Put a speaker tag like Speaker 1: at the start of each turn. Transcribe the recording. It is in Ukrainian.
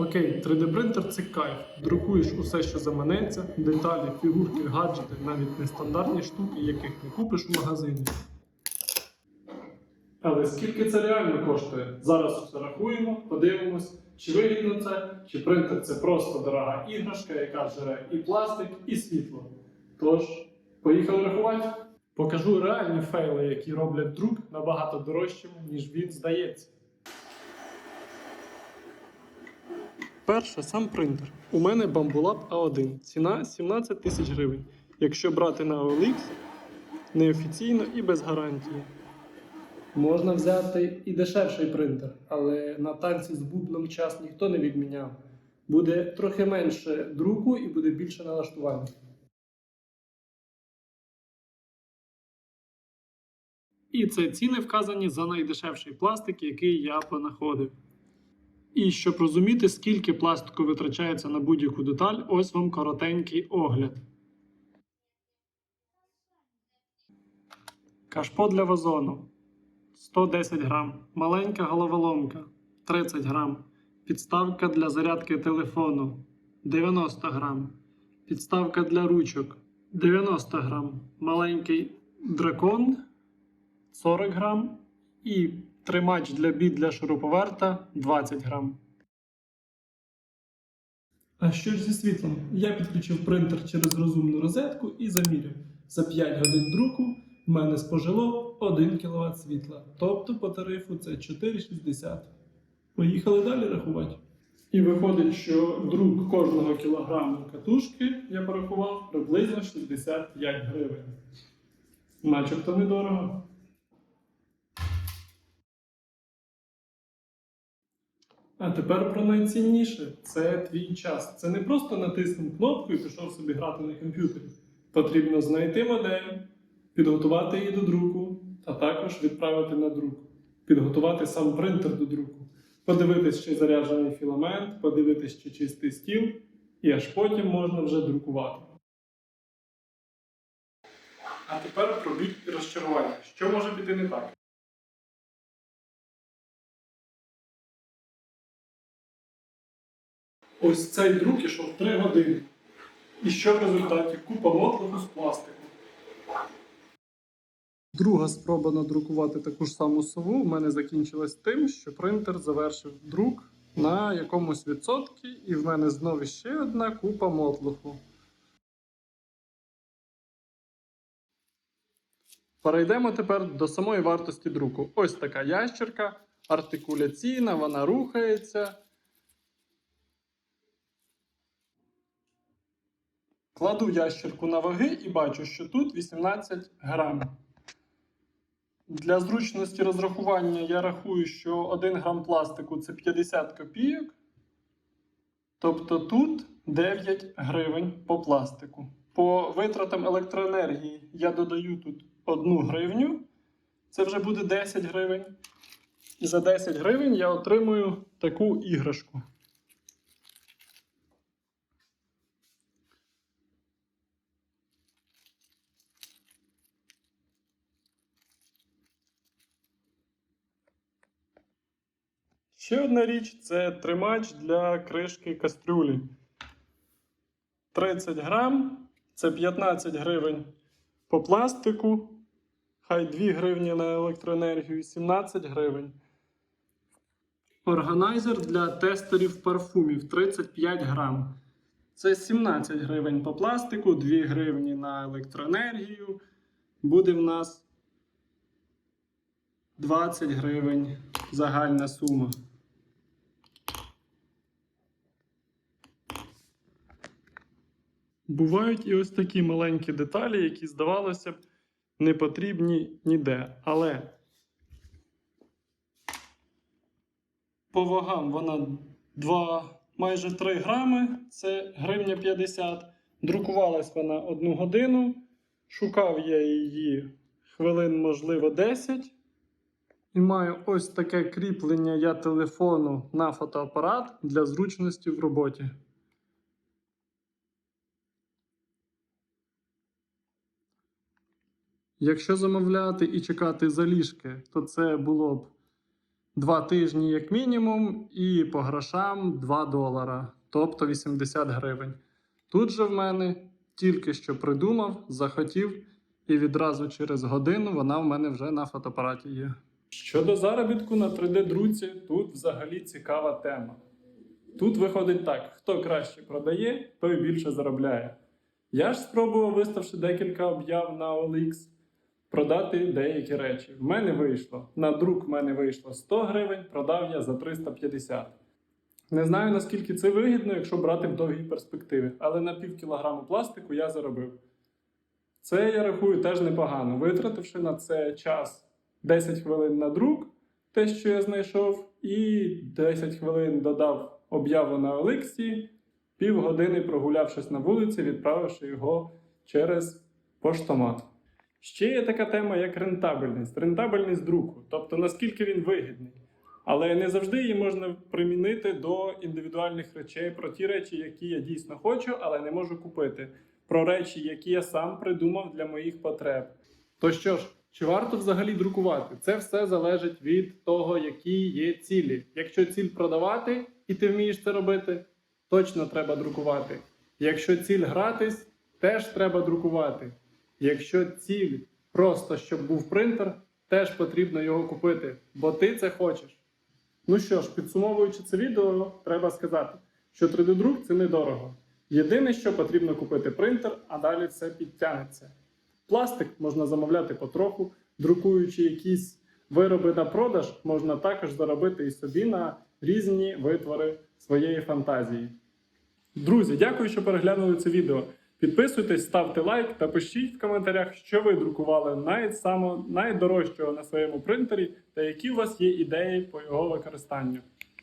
Speaker 1: Окей, 3D принтер це кайф. Друкуєш усе, що заманеться, деталі, фігурки, гаджети, навіть нестандартні штуки, яких не купиш у магазині. Але скільки це реально коштує? Зараз все рахуємо, подивимось, чи вигідно це, чи принтер це просто дорога іграшка, яка жере і пластик, і світло. Тож, поїхали рахувати. Покажу реальні фейли, які роблять друк набагато дорожчим, ніж він здається. Перше, сам принтер. У мене Bambulab A1. Ціна 17 тисяч гривень. Якщо брати на OLX, неофіційно і без гарантії. Можна взяти і дешевший принтер, але на танці з бубном час ніхто не відміняв. Буде трохи менше друку і буде більше налаштування. І це ціни вказані за найдешевший пластик, який я понаходив. І щоб розуміти, скільки пластику витрачається на будь-яку деталь, ось вам коротенький огляд. Кашпо для вазону 110 грам. Маленька головоломка 30 грам. Підставка для зарядки телефону 90 грам. Підставка для ручок 90 грам. Маленький дракон 40 грам. І тримач для бід для шуруповерта 20 грам. А що ж зі світлом? Я підключив принтер через розумну розетку і заміряв. За 5 годин друку в мене спожило 1 кВт світла. Тобто по тарифу це 4,60. Поїхали далі рахувати. І виходить, що друк кожного кілограму катушки я порахував приблизно 65 гривень. Начебто недорого. А тепер про найцінніше це твій час. Це не просто натиснув кнопку і пішов собі грати на комп'ютері. Потрібно знайти модель, підготувати її до друку, а також відправити на друк, підготувати сам принтер до друку, подивитись, чи заряджений філамент, подивитись, чи чистий стіл, і аж потім можна вже друкувати. А тепер про біль і розчарування. Що може піти не так? Ось цей друк ішов 3 години. І що в результаті? Купа мотлуху з пластику. Друга спроба надрукувати таку ж саму сову у мене закінчилась тим, що принтер завершив друк на якомусь відсотки, і в мене знову ще одна купа мотлуху. Перейдемо тепер до самої вартості друку. Ось така ящерка, артикуляційна, вона рухається. Кладу ящерку на ваги і бачу, що тут 18 грам. Для зручності розрахування я рахую, що 1 грам пластику це 50 копійок. Тобто тут 9 гривень по пластику. По витратам електроенергії я додаю тут 1 гривню. Це вже буде 10 гривень. І за 10 гривень я отримую таку іграшку. Ще одна річ це тримач для кришки кастрюлі. 30 грам, це 15 гривень по пластику. Хай 2 гривні на електроенергію, 17 гривень. Органайзер для тестерів парфумів 35 грам. Це 17 гривень по пластику, 2 гривні на електроенергію. Буде в нас 20 гривень загальна сума. Бувають і ось такі маленькі деталі, які, здавалося б, не потрібні ніде. Але по вагам вона 2, майже 3 грами, це гривня 50. Друкувалась вона одну годину. Шукав я її хвилин, можливо, 10. І маю ось таке кріплення я телефону на фотоапарат для зручності в роботі. Якщо замовляти і чекати заліжки, то це було б Два тижні як мінімум, і по грошам 2 долара, тобто 80 гривень. Тут же в мене тільки що придумав, захотів, і відразу через годину вона в мене вже на фотоапараті є. Щодо заробітку на 3D-друці, тут взагалі цікава тема. Тут виходить так: хто краще продає, той більше заробляє. Я ж спробував, виставши декілька об'яв на OLX, продати деякі речі. В мене вийшло. На друк в мене вийшло 100 гривень, продав я за 350. Не знаю наскільки це вигідно, якщо брати в довгій перспективі, але на пів кілограму пластику я заробив. Це я рахую теж непогано. Витративши на це час 10 хвилин на друк, те, що я знайшов, і 10 хвилин додав об'яву на Олексі, півгодини прогулявшись на вулиці, відправивши його через поштомат. Ще є така тема, як рентабельність, рентабельність друку, тобто наскільки він вигідний. Але не завжди її можна примінити до індивідуальних речей, про ті речі, які я дійсно хочу, але не можу купити, про речі, які я сам придумав для моїх потреб. То що ж, чи варто взагалі друкувати? Це все залежить від того, які є цілі. Якщо ціль продавати, і ти вмієш це робити, точно треба друкувати. Якщо ціль гратись, теж треба друкувати. Якщо ціль просто щоб був принтер, теж потрібно його купити, бо ти це хочеш. Ну що ж, підсумовуючи це відео, треба сказати, що 3D-друк це недорого. Єдине, що потрібно купити принтер, а далі все підтягнеться. Пластик можна замовляти потроху, друкуючи якісь вироби на продаж, можна також заробити і собі на різні витвори своєї фантазії. Друзі, дякую, що переглянули це відео. Підписуйтесь, ставте лайк та пишіть в коментарях, що ви друкували най- само- найдорожчого на своєму принтері та які у вас є ідеї по його використанню.